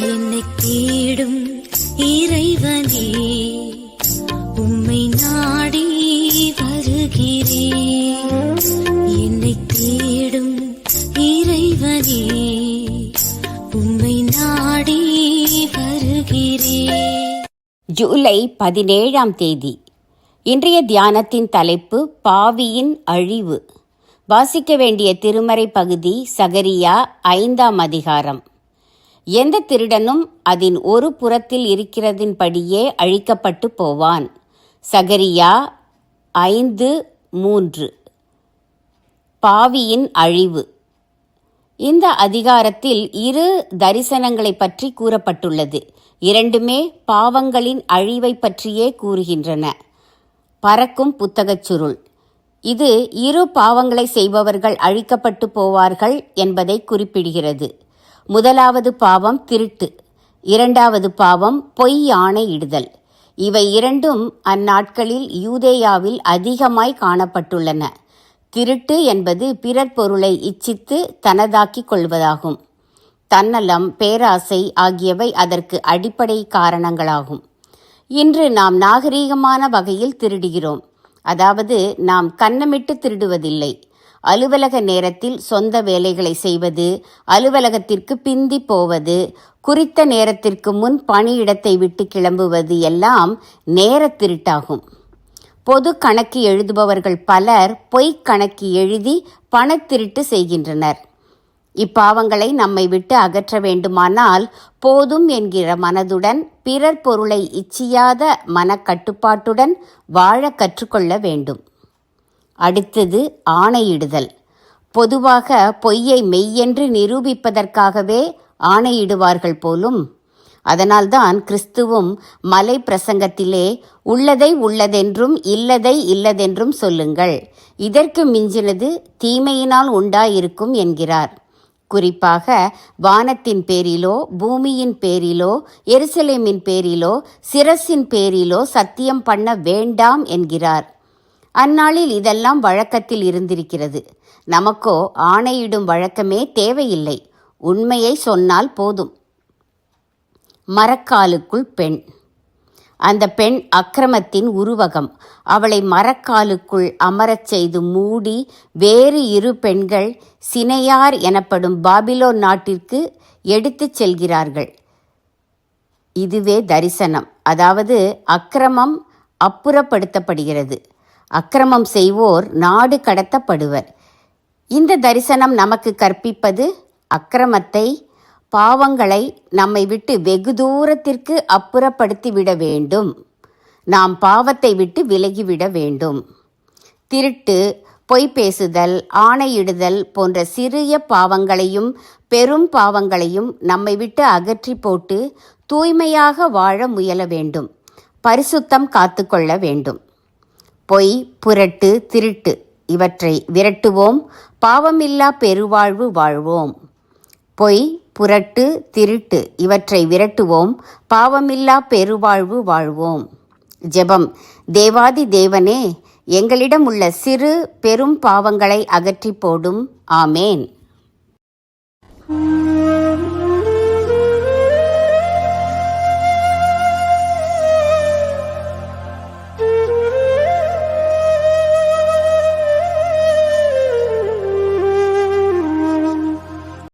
என்னை தேடும் இறைவனே உம்மை நாடி வருகிறேன் என்னை தேடும் இறைவனே உம்மை நாடி வருகிறேன் ஜூலை பதினேழாம் தேதி. இன்றைய தியானத்தின் தலைப்பு பாவியின் அழிவு. வாசிக்க வேண்டிய திருமறை பகுதி சகரியா ஐந்தாம் அதிகாரம். எந்த திருடனும் அதன் ஒரு புறத்தில் இருக்கிறதின்படியே அழிக்கப்பட்டு போவான். சகரியா ஐந்து மூன்று. பாவியின் அழிவு. இந்த அதிகாரத்தில் இரு தரிசனங்களை பற்றி கூறப்பட்டுள்ளது. இரண்டுமே பாவங்களின் அழிவை பற்றியே கூறுகின்றன. பறக்கும் புத்தகச் சுருள். இது இரு பாவங்களை செய்பவர்கள் அழிக்கப்பட்டு போவார்கள் என்பதை குறிப்பிடுகிறது. முதலாவது பாவம் திருட்டு இரண்டாவது பாவம் பொய் ஆணையிடுதல் இவை இரண்டும் அந்நாட்களில் யூதேயாவில் அதிகமாய் காணப்பட்டுள்ளன. திருட்டு என்பது பிறர் பொருளை இச்சித்து தனதாக்கிக் கொள்வதாகும். தன்னலம் பேராசை ஆகியவை அதற்கு அடிப்படை காரணங்களாகும். இன்று நாம் நாகரீகமான வகையில் திருடுகிறோம். அதாவது நாம் கன்னமிட்டு திருடுவதில்லை. அலுவலக நேரத்தில் சொந்த வேலைகளை செய்வது அலுவலகத்திற்கு பிந்தி போவது குறித்த நேரத்திற்கு முன் பணியிடத்தை விட்டு கிளம்புவது எல்லாம் நேர திருட்டாகும். பொது கணக்கு எழுதுபவர்கள் பலர் பொய்க் கணக்கு எழுதி பணத்திருட்டு செய்கின்றனர். இப்பாவங்களை நம்மை விட்டு அகற்ற வேண்டுமானால் போதும் என்கிற மனதுடன் பிறர் பொருளை இச்சியாத மனக்கட்டுப்பாட்டுடன் வாழ கற்றுக்கொள்ள வேண்டும். அடுத்தது ஆணையிடுதல். பொதுவாக பொய்யை மெய்யென்று நிரூபிப்பதற்காகவே ஆணையிடுவார்கள் போலும் அதனால்தான் கிறிஸ்துவும் மலை பிரசங்கத்திலே உள்ளதை உள்ளதென்றும் இல்லதை இல்லதென்றும் சொல்லுங்கள். இதற்கு மிஞ்சினது தீமையினால் உண்டாயிருக்கும் என்கிறார். குறிப்பாக வானத்தின் பேரிலோ பூமியின் பேரிலோ எருசலேமின் பேரிலோ சிரசின் பேரிலோ சத்தியம் பண்ண வேண்டாம் என்கிறார். அந்நாளில் இதெல்லாம் வழக்கத்தில் இருந்திருக்கிறது. நமக்கோ ஆணையிடும் வழக்கமே தேவையில்லை. உண்மையை சொன்னால் போதும். மரக்காலுக்குள் பெண். அந்த பெண் அக்கிரமத்தின் உருவகம். அவளை மரக்காலுக்குள் அமரச் செய்து மூடி வேறு இரு பெண்கள் சினையார் எனப்படும் பாபிலோ நாட்டிற்கு எடுத்துச் செல்கிறார்கள். இதுவே தரிசனம். அதாவது அக்கிரமம் அப்புறப்படுத்தப்படுகிறது. அக்கிரமம் செய்வோர் நாடு கடத்தப்படுவர். இந்த தரிசனம் நமக்கு கற்பிப்பது அக்கிரமத்தை பாவங்களை நம்மை விட்டு வெகு தூரத்திற்கு அப்புறப்படுத்திவிட வேண்டும். நாம் பாவத்தை விட்டு விலகிவிட வேண்டும். திருட்டு பொய் பேசுதல் ஆணையிடுதல் போன்ற சிறிய பாவங்களையும் பெரும் பாவங்களையும் நம்மை விட்டு அகற்றி போட்டு தூய்மையாக வாழ முயல வேண்டும். பரிசுத்தம் காத்துக்கொள்ள வேண்டும். பொய் புரட்டு திருட்டு இவற்றை விரட்டுவோம். பாவமில்லா பெருவாழ்வு வாழ்வோம். பொய் புரட்டு திருட்டு இவற்றை விரட்டுவோம். பாவமில்லா பெருவாழ்வு வாழ்வோம். ஜெபம். தேவாதி தேவனே எங்களிடம் உள்ள சிறு பெரும் பாவங்களை அகற்றி போடும். ஆமேன்.